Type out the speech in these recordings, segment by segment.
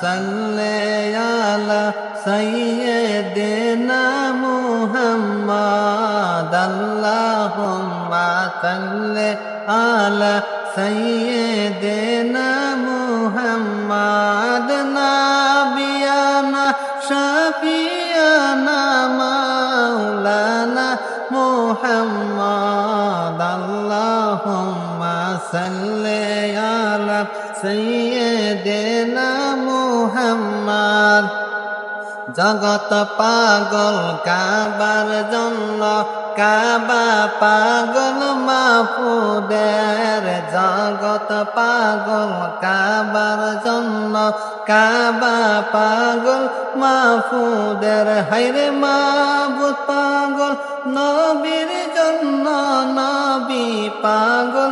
صل على سيدنا محمد اللهم صل على سيدنا محمد نبينا شفيعنا مولانا محمد اللهم صل على سيدنا মোহাম্মদ। জগত পাগল, কাবার জন্য কাবা পাগল মাপুদের জগত পাগল, কাবার জন্য কাবা পাগল মাফুদের হাইরে মাবুদ পাগল, নবীর জন্য নবী পাগল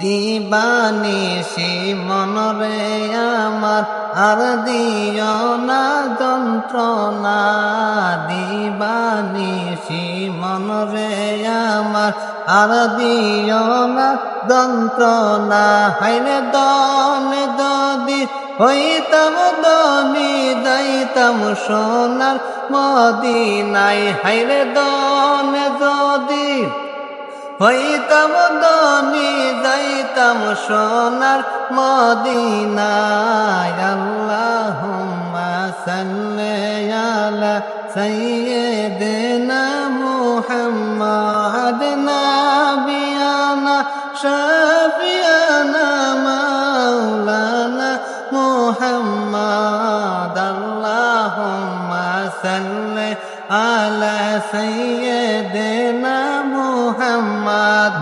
দিবানিসি মনরে আমার, আর দিও না যন্ত্রণা। দিবানিসি মনরে আমার, আর দিও না যন্ত্রণা। হাইরে দনে যদি হইতাম, দনি যাইতাম সোনার মদিনাই হাইরে দনে যদি হইতাম দনি যাইতাম সোনার মদিনায়। আল্লাহুম্মা সাল্লি আলা সাইয়্যিদিনা মুহাম্মাদ নাবিয়ানা, শাফিয়ানা মাওলানা মুহাম্মাদ। আল্লাহুম্মা সাল্লি আলা সাইয়্যিদিনা মুহাম্মাদ।